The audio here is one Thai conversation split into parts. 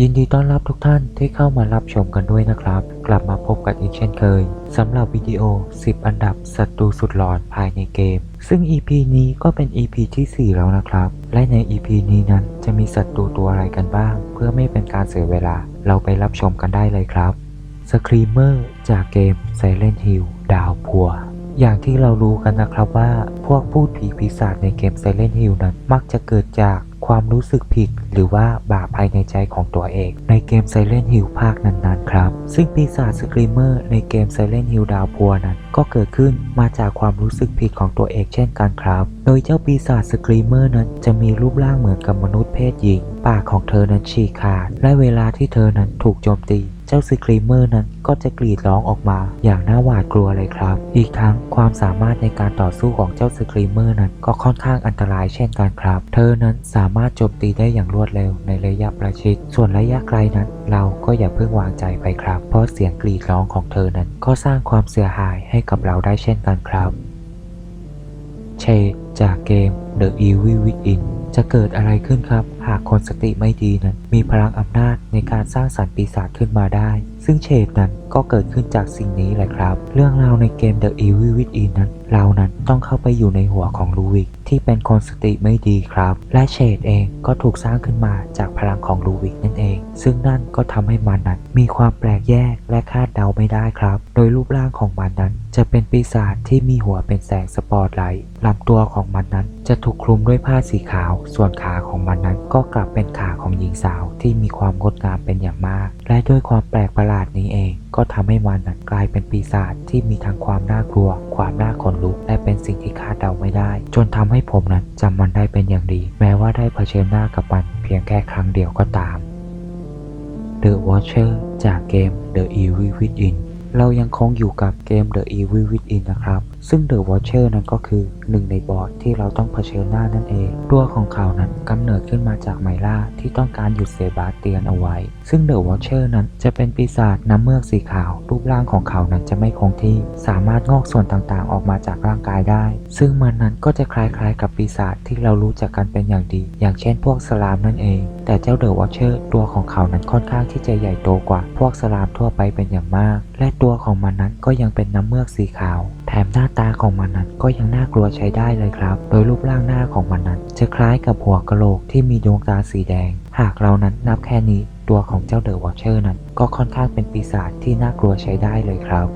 ยินดีต้อนรับทุกท่านที่เข้ามารับชมกันด้วยนะครับ กลับมาพบกันอีกเช่นเคยสำหรับวิดีโอ 10 อันดับศัตรูสุดหลอนภายในเกม ซึ่ง EP นี้ก็เป็น EP ที่ 4 แล้วนะครับ และใน EP นี้นั้นจะมีศัตรูตัวอะไรกันบ้าง เพื่อไม่เป็นการเสียเวลา เราไปรับชมกันได้เลยครับสครีมเมอร์จากเกม Silent Hill ดาวพัวอย่างที่เรารู้กันนะครับว่า พวกพูดผีปีศาจในเกม Silent Hill นั้นมักจะเกิดจาก ความรู้สึกผิด หรือว่าบาปภายในใจของตัวเอง ในเกม Silent Hill ภาคนั้นๆครับ ซึ่งปีศาจสครีมเมอร์ในเกม Silent Hill ดาวพัวนั้น ก็เกิดขึ้นมาจากความรู้สึกผิดของตัวเองเช่นกันครับ โดยเจ้าปีศาจสครีมเมอร์นั้นจะมีรูปร่างเหมือนกับมนุษย์เพศหญิง ปากของเธอนั้นฉีกขาด และเวลาที่เธอนั้นถูกโจมตี เจ้าสครีมเมอร์นั้นก็จะกรีดร้องออกมาอย่างน่าหวาดกลัวเลยครับ อีกทั้งความสามารถในการต่อสู้ของเจ้าสครีมเมอร์นั้นก็ค่อนข้างอันตรายเช่นกันครับ เธอนั้นสามารถโจมตีได้อย่างรวดเร็วในระยะประชิด ส่วนระยะไกลนั้น เราก็อย่าเพิ่งวางใจไปครับ เพราะเสียงกรีดร้องของเธอนั้นก็สร้างความเสียหายให้กับเราได้เช่นกันครับ เชจากเกม The Evil Within จะเกิดอะไรขึ้นครับ หากคนสติไม่ดีนั้น มีพลังอำนาจในการสร้างสรรค์ปีศาจขึ้นมาได้ ซึ่งเชดนั้นก็เกิดขึ้นจากสิ่งนี้แหละครับ เรื่องราวในเกม The Evil Within นั้น เรานั้นต้องเข้าไปอยู่ในหัวของลูวิกที่เป็นคนสติไม่ดีครับ และเชดเองก็ถูกสร้างขึ้นมาจากพลังของลูวิกนั่นเอง ซึ่งนั่นก็ทำให้มันนั้นมีความแปลกแยกและคาดเดาไม่ได้ครับ โดยรูปร่างของมันนั้น จะเป็นปีศาจที่มีหัวเป็นแสงสปอตไลท์ลำตัวของมันนั้นจะถูกคลุมด้วยผ้าสีขาว ส่วนขาของมันนั้นก็กลับเป็นขาของหญิงสาวที่มีความงดงามเป็นอย่างมาก และด้วยความแปลกประหลาดนี้เอง ก็ทำให้มันกลายเป็นปีศาจที่มีทั้งความน่ากลัว ความน่าขนลุก และเป็นสิ่งที่คาดเดาไม่ได้ จนทำให้ผมนั้นจำมันได้เป็นอย่างดี แม้ว่าได้เผชิญหน้ากับมันเพียงแค่ครั้งเดียวก็ตาม The Watcher จากเกม The Evil Within เรายังคงอยู่กับเกม The Evil Within นะครับ ซึ่ง The Watcher นั้นก็คือหนึ่งในบอสที่เราต้องเผชิญหน้านั่นเอง ตัวของเขานั้นกำเนิดขึ้นมาจากไมล่าที่ต้องการหยุดเซบาสเตียนเอาไว้ ซึ่ง The Watcher นั้นจะเป็นปีศาจน้ำเมือกสีขาว รูปร่างของเขานั้นจะไม่คงที่ สามารถงอกส่วนต่างๆ ออกมาจากร่างกายได้ ซึ่งมันนั้นก็จะคล้ายๆ กับปีศาจที่เรารู้จักกันเป็นอย่างดี อย่างเช่น พวกสลามนั่นเอง แต่เจ้า The Watcher ตัวของเขานั้นค่อนข้างที่จะใหญ่โตกว่า พวกสลามทั่วไปเป็นอย่างมาก และตัวของมันนั้นก็ยังเป็นน้ำเมือกสีขาว มหน้าตาของมันนั้นก็ยังน่ากลัวใช้ได้เลยครับ โดยรูปร่างหน้าของมันนั้น จะคล้ายกับหัวกะโหลกที่มีดวงตาสีแดง หากเรานั้นนับแค่นี้ตัวของเจ้าเดอะวอชเชอร์นั้น ก็ค่อนข้างเป็นปีศาจที่น่ากลัวใช้ได้เลยครับ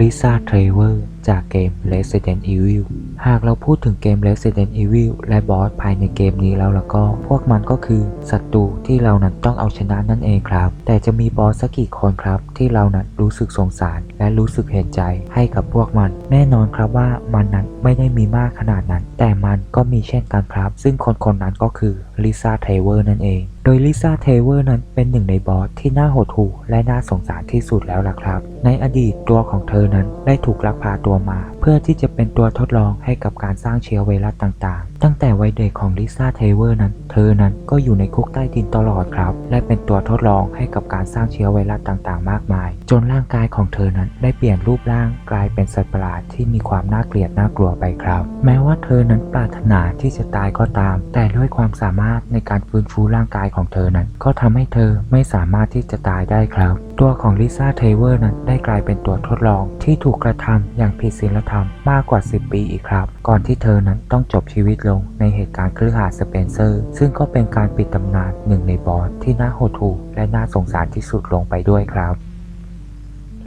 ลิซ่าเทรเวอร์จากเกม Resident Evil หากเราพูดถึงเกม Resident Evil และบอสภายในเกมนี้แล้วแล้วก็ พวกมันก็คือศัตรูที่เรานั้นต้องเอาชนะนั่นเองครับ แต่จะมีบอสสักกี่คนครับ ที่เรานั้นรู้สึกสงสารและรู้สึกเห็นใจให้กับพวกมัน แน่นอนครับว่ามันนั้นไม่ได้มีมากขนาดนั้น แต่มันก็มีเช่นกันครับ ซึ่งคนคนนั้นก็คือลิซ่าเทรเวอร์นั่นเองโดยลิซ่าเทเวอร์นั้นเป็นหนึ่งในบอสที่น่าหดหู่และน่าสงสารที่สุดแล้วล่ะครับ ในอดีตตัวของเธอนั้นได้ถูกลักพาตัวมา เพื่อที่จะเป็นตัวทดลองให้กับการสร้างเชื้อไวรัสต่างๆ ตั้งแต่วัยเด็กของลิซ่าเทเวอร์นั้น เธอนั้นก็อยู่ในคุกใต้ดินตลอดครับ และเป็นตัวทดลองให้กับการสร้างเชื้อไวรัสต่างๆ มากมาย จนร่างกายของเธอนั้นได้เปลี่ยนรูปร่างกลายเป็นสัตว์ประหลาดที่มีความน่าเกลียดน่ากลัวไปครับ แม้ว่าเธอนั้นปรารถนาที่จะตายก็ตาม แต่ด้วยความสามารถในการฟื้นฟูร่างกายของเธอนั้น ก็ทำให้เธอไม่สามารถที่จะตายได้ครับตัวของลิซ่าเทเวอร์นั้นได้กลายเป็นตัวทดลองที่ถูกกระทำอย่างผิดศีลธรรมมากกว่า 10 ปีอีกครับ ก่อนที่เธอนั้นต้องจบชีวิตลงในเหตุการณ์คลือหาสเปนเซอร์ ซึ่งก็เป็นการปิดตำนานหนึ่งในบอสที่น่าโหดหู่และน่าสงสารที่สุดลงไปด้วยครับ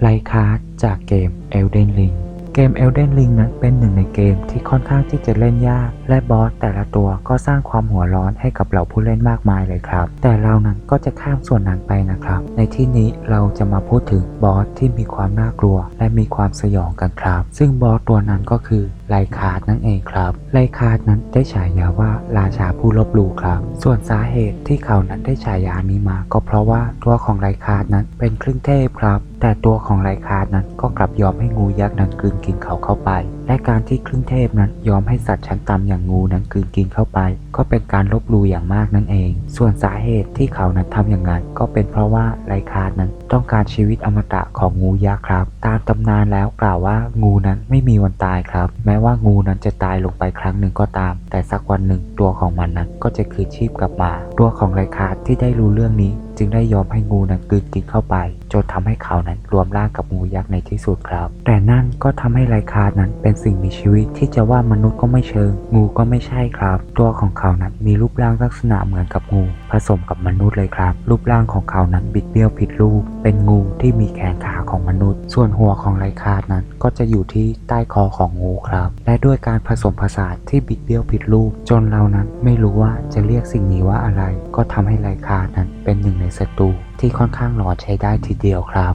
ไลคาร์ดจากเกม Elden Ring เกม Elden Ring นั้นเป็นหนึ่งในเกมที่ค่อนข้างที่จะเล่นยาก และบอสแต่ละตัวก็สร้างความหัวร้อนให้กับเหล่าผู้เล่นมากมายเลยครับ แต่เรานั้นก็จะข้ามส่วนนั้นไปนะครับ ในที่นี้เราจะมาพูดถึงบอสที่มีความน่ากลัว และมีความสยองกันครับ ซึ่งบอสตัวนั้นก็คือ ไลคาร์ดนั่นเองครับ ไลคาร์ดนั้นได้ฉายาว่าราชาผู้ลบลู่ครับ ส่วนสาเหตุที่เขานั้นได้ฉายานี้มา ก็เพราะว่าตัวของไลคาร์ดนั้นเป็นครึ่งเทพครับ แต่ตัวของไลคาร์ดนั้นก็กลับยอมให้งูยักษ์นั้นกลืนกินเขาเข้าไป และการที่ครึ่งเทพนั้นยอมให้สัตว์ชั้นต่ำอย่างงูนั้นกืนกินเข้าไป ก็เป็นการลบลู่อย่างมากนั่นเอง ส่วนสาเหตุที่เขานั้นทำอย่างนั้น ก็เป็นเพราะว่าไลคาร์ดนั้นต้องการชีวิตอมตะของงูยักษ์ครับ ตามตำนานแล้วกล่าวว่างูนั้นไม่มีวันตายครับ แม้ว่างูนั้นจะตายลงไปครั้งหนึ่งก็ตาม แต่สักวันหนึ่งตัวของมันนั้นก็จะคืนชีพกลับมา ตัวของไลคาร์ดที่ได้รู้เรื่องนี้ จึงได้ยอมให้งูนั้นกลืนกินเข้าไป จนทำให้เขานั้นรวมร่างกับงูยักษ์ในที่สุดครับ แต่นั่นก็ทำให้ไลคาร์ดนั้นเป็นสิ่งมีชีวิตที่จะว่ามนุษย์ก็ไม่เชิง งูก็ไม่ใช่ครับ ตัวของเขานั้นมีรูปร่างลักษณะเหมือนกับงูผสมกับมนุษย์เลยครับ รูปร่างของเขานั้นบิดเบี้ยวผิดรูป เป็นงูที่มีแขนขาของมนุษย์ ส่วนหัวของไลคาร์ดนั้นก็จะอยู่ที่ใต้คอของงูครับ และด้วยการผสมผสานที่บิดเบี้ยวผิดรูป จนเรานั้นไม่รู้ว่าจะเรียกสิ่งนี้ว่าอะไร ก็ทำให้ไลคาร์ดนั้นเป็นหนึ่งในศัตรูที่ค่อนข้างหลอนใช้ได้ทีเดียวครับ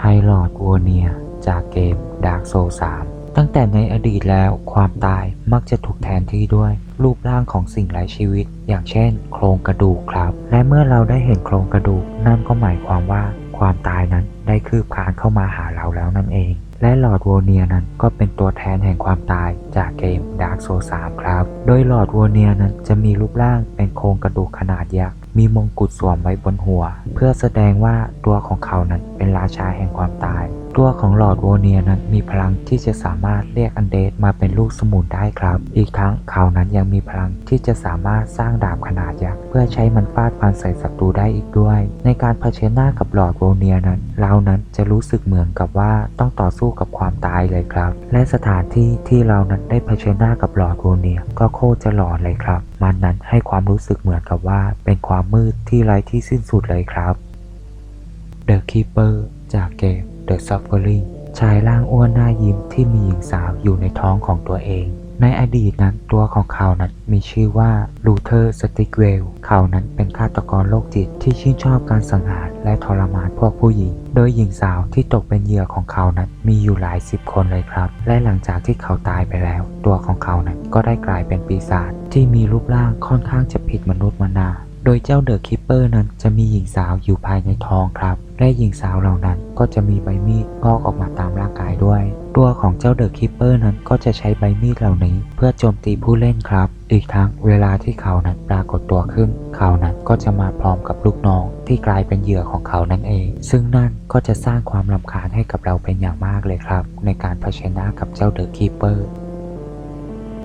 ไฮลอดวัวเนียจากเกม Dark Souls 3ตั้งแต่ในอดีตแล้วความตายมักจะถูกแทนที่ด้วย รูปร่างของสิ่งไร้ชีวิต อย่างเช่น โครงกระดูกครับ และเมื่อเราได้เห็นโครงกระดูก นั่นก็หมายความว่าความตายนั้นได้คืบคลานเข้ามาหาเราแล้วนั่นเอง และหลอดโวเนียนั้นก็เป็นตัวแทนแห่งความตายจากเกม Dark Souls 3ครับ โดยหลอดโวเนียนั้นจะมีรูปร่างเป็นโครงกระดูกขนาดยักษ์ มีมงกุฎสวมไว้บนหัว เพื่อแสดงว่าตัวของเขานั้นเป็นราชาแห่งความตาย ตัวของหลอดโวเนียนั้นมีพลังที่จะสามารถเรียกอันเดสมาเป็นลูกสมุนได้ครับ อีกทั้งเขานั้นยังมีพลังที่จะสามารถสร้างดาบขนาดยักษ์เพื่อใช้มันฟาดฟันใส่ศัตรูได้อีกด้วย ในการเผชิญหน้ากับหลอดโวเนียนั้น เรานั้นจะรู้สึกเหมือนกับว่าต้องต่อสู้กับความตายเลยครับ และสถานที่ที่เรานั้นได้เผชิญหน้ากับหลอดโวเนียก็โคตรจะหลอนเลยครับ มันนั้นให้ความรู้สึกเหมือนกับว่า เป็นความมืดที่ไร้ที่สิ้นสุดเลยครับ The Keeper จากเกม The Suffery ชายร่างอ้วนหน้ายิ้มที่มีหญิงสาวอยู่ในท้องของตัวเอง ในอดีตนั้นตัวของเขานั้นมีชื่อว่าลูเทอร์สติกเวล เขานั้นเป็นฆาตกรโรคจิตที่ชื่นชอบการสังหารและทรมานพวกผู้หญิง โดยหญิงสาวที่ตกเป็นเหยื่อของเขานั้นมีอยู่หลายสิบคนเลยครับ และหลังจากที่เขาตายไปแล้ว ตัวของเขานั้นก็ได้กลายเป็นปีศาจที่มีรูปร่างค่อนข้างจะผิดมนุษย์มานา โดยเจ้าเดอะคิปเปอร์นั้นจะมีหญิงสาวอยู่ภายในท้องครับ และหญิงสาวเหล่านั้นก็จะมีใบมีดงอกออกมาตามร่างกายด้วย ตัวของเจ้าเดอะคิปเปอร์นั้นก็จะใช้ใบมีดเหล่านี้ เพื่อโจมตีผู้เล่นครับ อีกทั้งเวลาที่เขานั้นปรากฏตัวขึ้น เขานั้นก็จะมาพร้อมกับลูกน้องที่กลายเป็นเหยื่อของเขานั่นเอง ซึ่งนั่นก็จะสร้างความรำคาญให้กับเราเป็นอย่างมากเลยครับ ในการเผชิญหน้ากับเจ้าเดอะคิปเปอร์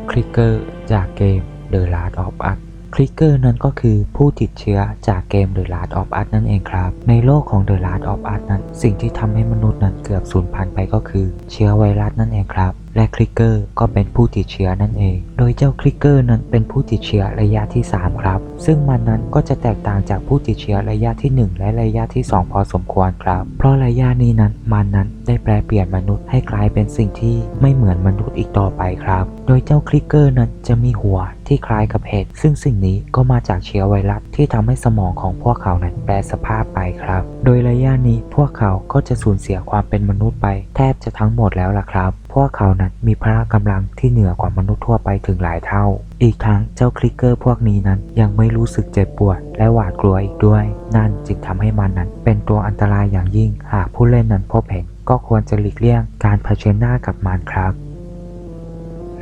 คลิกเกอร์จากเกม The Last of Us คลิกเกอร์นั้นก็คือผู้ติดเชื้อจากเกม The Last of Us นั่นเองครับ ในโลกของ The Last of Us นั้น สิ่งที่ทำให้มนุษย์นั้นเกือบสูญพันธุ์ไปก็คือเชื้อไวรัสนั่นเองครับ และคลิกเกอร์ก็เป็นผู้ติดเชื้อนั่นเอง โดยเจ้าคลิกเกอร์นั้นเป็นผู้ติดเชื้อระยะที่ 3 ครับ ซึ่งมันนั้นก็จะแตกต่างจากผู้ติดเชื้อระยะที่ 1 และระยะที่ 2 พอสมควรครับ เพราะระยะนี้นั้นมันนั้นได้แปลเปลี่ยนมนุษย์ให้กลายเป็นสิ่งที่ไม่เหมือนมนุษย์อีกต่อไปครับ โดยเจ้าคลิกเกอร์นั้นจะมีหัวที่คล้ายกับเห็ด ซึ่งสิ่งนี้ก็มาจากเชื้อไวรัสที่ทำให้สมองของพวกเขานั้นแปรสภาพไปครับ โดยระยะนี้พวกเขาก็จะสูญเสียความเป็นมนุษย์ไปแทบจะทั้งหมดแล้วล่ะครับ วกเขานั้นมีพละกำลังที่เหนือกว่ามนุษย์ทั่วไปถึงหลายเท่า อีกทั้งเจ้าคลิกเกอร์พวกนี้นั้นยังไม่รู้สึกเจ็บปวดและหวาดกลัวอีกด้วย นั่นจึงทำให้มันนั้นเป็นตัวอันตรายอย่างยิ่ง หากผู้เล่นนั้นพบเห็นก็ควรจะหลีกเลี่ยงการเผชิญหน้ากับมันครับ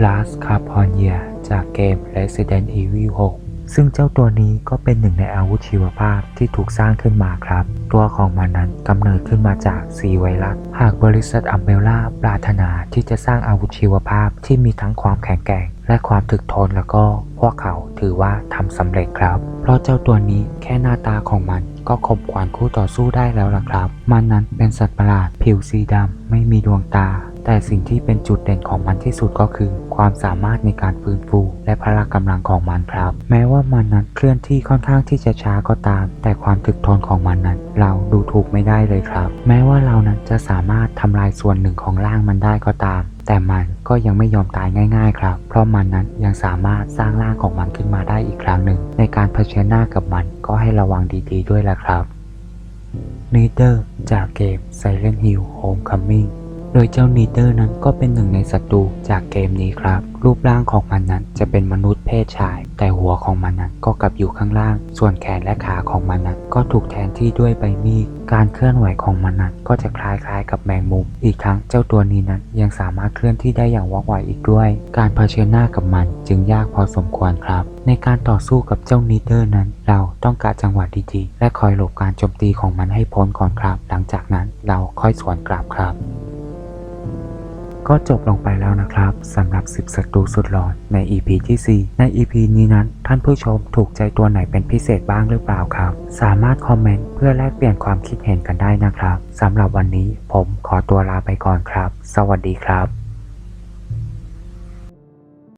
Last c a p o n i a จากเกม Resident Evil 6 ซึ่งเจ้าตัวนี้ก็เป็นหนึ่งในอาวุธชีวภาพที่ถูกสร้างขึ้นมาครับ ตัวของมันนั้นกำเนิดขึ้นมาจากซีไวรัส หากบริษัทอัมเบล่าปรารถนาที่จะสร้างอาวุธชีวภาพที่มีทั้งความแข็งแกร่ง และความถึกทนแล้วก็พวกเขาถือว่าทำสำเร็จครับ เพราะเจ้าตัวนี้แค่หน้าตาของมันก็ข่มขวัญคู่ต่อสู้ได้แล้วล่ะครับ มันนั้นเป็นสัตว์ประหลาดผิวสีดำไม่มีดวงตา แต่สิ่งที่เป็นจุดเด่นของมันที่สุดก็คือ ความสามารถในการฟื้นฟู และพละกำลังของมันครับ แม้ว่ามันนั้นเคลื่อนที่ค่อนข้างที่จะช้าก็ตาม แต่ความถึกทนของมันนั้น เราดูถูกไม่ได้เลยครับ แม้ว่าเรานั้นจะสามารถทำลายส่วนหนึ่งของร่างมันได้ก็ตาม แต่มันก็ยังไม่ยอมตายง่าย ๆ ครับ เพราะมันนั้นยังสามารถสร้างร่างของมันขึ้นมาได้อีกครั้งหนึ่ง ในการเผชิญหน้ากับมันก็ให้ระวังดีๆด้วยละครับ n e เ t อร์จากเกม Silent Hill Homecoming โดยเจ้านีเดอร์นั้นก็เป็นหนึ่งในศัตรูจากเกมนี้ครับ รูปร่างของมันนั้นจะเป็นมนุษย์เพศชาย แต่หัวของมันนั้นก็กลับอยู่ข้างล่าง ส่วนแขนและขาของมันนั้นก็ถูกแทนที่ด้วยใบมีด การเคลื่อนไหวของมันนั้นก็จะคล้ายๆ กับแมงมุม อีกทั้งเจ้าตัวนี้นั้นยังสามารถเคลื่อนที่ได้อย่างว่องไวอีกด้วย การเผชิญหน้ากับมันจึงยากพอสมควรครับ ในการต่อสู้กับเจ้านีเดอร์นั้น เราต้องการจังหวะดีๆและคอยหลบการโจมตีของมันให้พ้นก่อนครับ หลังจากนั้นเราค่อยสวนกลับครับ ก็จบลงไปแล้วนะครับสำหรับ 10ศัตรูสุดหลอนใน EP ที่ 4 ใน EP นี้นั้น ท่านผู้ชมถูกใจตัวไหนเป็นพิเศษบ้างหรือเปล่าครับ สามารถคอมเมนต์เพื่อแลกเปลี่ยนความคิดเห็นกันได้นะครับสำหรับวันนี้ผมขอตัวลาไปก่อนครับ สวัสดีครับ